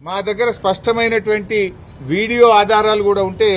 మా దగ్గర స్పష్టమైనటువంటి వీడియో ఆధారాలు కూడా ఉంటే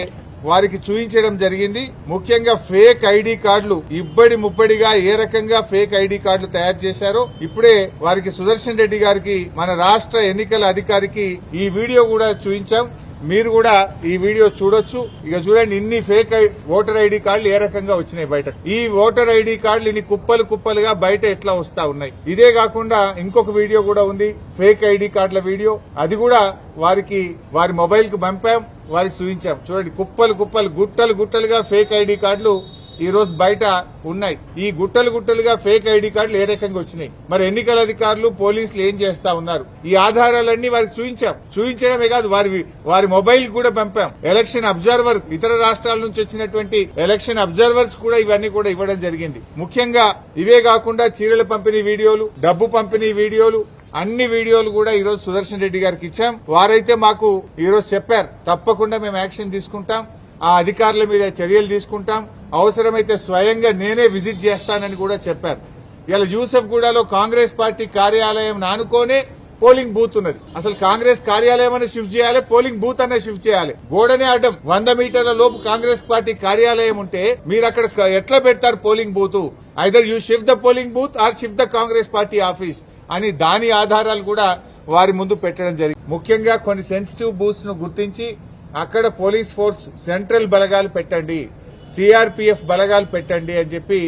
వారికి చూపించడం జరిగింది. ముఖ్యంగా ఫేక్ ఐడి కార్డులు ఇబ్బడి ముబ్బడిగా ఏ రకంగా ఫేక్ ఐడి కార్డులు తయారు చేశారో ఇప్పుడే వారికి సుదర్శన్ రెడ్డి గారికి మన రాష్ట్ర ఎన్నికల అధికారికి ఈ వీడియో కూడా చూపించాం మీరు కూడా ఈ వీడియో చూడొచ్చు. ఇక చూడండి ఇన్ని ఫేక్ ఐ- ఓటర్ ఐడి కార్డులు ఏ రకంగా వచ్చినాయి బయట ఈ ఓటర్ ఐడి కార్డులు ఇన్ని కుప్పలు కుప్పలుగా బయట ఎట్లా వస్తా ఉన్నాయి? ఇదే కాకుండా ఇంకొక వీడియో కూడా ఉంది ఫేక్ ఐడి కార్డుల వీడియో. అది కూడా వారికి వారి మొబైల్కు పంపాం వారికి చూపించాం. చూడండి కుప్పలు కుప్పలు గుట్టలు గుట్టలుగా ఫేక్ ఐడి కార్డులు ఈరోజు బయట ఉన్నాయి. ఈ గుట్టలు గుట్టలుగా ఫేక్ ఐడి కార్డులు ఏ రకంగా వచ్చినాయి? మరి ఎన్నికల అధికారులు పోలీసులు ఏం చేస్తా ఉన్నారు? ఈ ఆధారాలన్నీ వారికి చూపించాం చూపించడమే కాదు వారి వారి మొబైల్ కూడా పంపాం. ఎలక్షన్ అబ్జర్వర్ ఇతర రాష్ట్రాల నుంచి వచ్చినటువంటి ఎలక్షన్ అబ్జర్వర్స్ కూడా ఇవన్నీ కూడా ఇవ్వడం జరిగింది. ముఖ్యంగా ఇవే కాకుండా చీరల పంపిణీ వీడియోలు డబ్బు పంపిణీ వీడియోలు అన్ని వీడియోలు కూడా ఈరోజు సుదర్శన్ రెడ్డి గారికి ఇచ్చాం. వారైతే మాకు ఈరోజు చెప్పారు తప్పకుండా మేము యాక్షన్ తీసుకుంటాం. ఆ అధికారుల మీద చర్యలు తీసుకుంటాం. అవసరమైతే స్వయంగా నేనే విజిట్ చేస్తానని కూడా చెప్పారు. ఇలా యూసఫ్ గూడలో కాంగ్రెస్ పార్టీ కార్యాలయం నానుకోనే పోలింగ్ బూత్ ఉన్నది. అసలు కాంగ్రెస్ కార్యాలయం అనే షిఫ్ట్ చేయాలి పోలింగ్ బూత్ అనే షిఫ్ట్ చేయాలి. గోడనే అడ్డం వంద మీటర్ల లోపు కాంగ్రెస్ పార్టీ కార్యాలయం ఉంటే మీరు అక్కడ ఎట్లా పెడతారు polling booth? Either you shift the polling booth or shift the Congress party office? అని దాని ఆధారాలు కూడా వారి ముందు పెట్టడం జరిగింది. ముఖ్యంగా కొన్ని సెన్సిటివ్ బూత్స్ను గుర్తించి అక్కడ పోలీస్ ఫోర్స్ సెంట్రల్ బలగాలు పెట్టండి. సిఆర్పీఎఫ్ బలగాలు పెట్టండి అని చెప్పి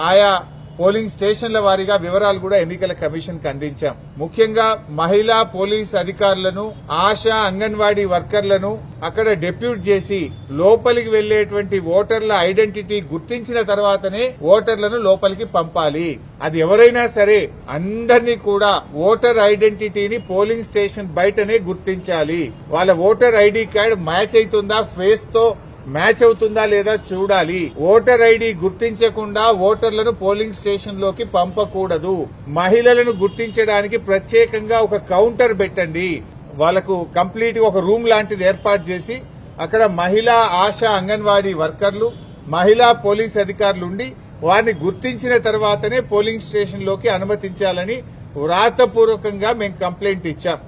ఆయా పోలింగ్ స్టేషన్ల వారీగా వివరాలు కూడా ఎన్నికల కమిషన్కు అందించాం. ముఖ్యంగా మహిళా పోలీస్ అధికారులను ఆశా అంగన్వాడీ వర్కర్లను అక్కడ డెప్యూట్ చేసి లోపలికి వెళ్ళేటువంటి ఓటర్ల ఐడెంటిటీ గుర్తించిన తర్వాతనే ఓటర్లను లోపలికి పంపాలి. అది ఎవరైనా సరే అందరినీ కూడా ఓటర్ ఐడెంటిటీని పోలింగ్ స్టేషన్ బయటనే గుర్తించాలి. వాళ్ళ ఓటర్ ఐడి కార్డ్ మ్యాచ్ అవుతుందా? ఫేస్తో మ్యాచ్ అవుతుందా లేదా చూడాలి. ఓటర్ ఐడి గుర్తించకుండా ఓటర్లను పోలింగ్ స్టేషన్లోకి పంపకూడదు. మహిళలను గుర్తించడానికి ప్రత్యేకంగా ఒక కౌంటర్ పెట్టండి. వాళ్ళకు కంప్లీట్ ఒక రూమ్ లాంటిది ఏర్పాటు చేసి అక్కడ మహిళా ఆశా అంగన్వాడీ వర్కర్లు మహిళా పోలీస్ అధికారులు ఉండి వారిని గుర్తించిన తర్వాతనే పోలింగ్ స్టేషన్లోకి అనుమతించాలని వ్రాతపూర్వకంగా మేము కంప్లైంట్ ఇచ్చాం.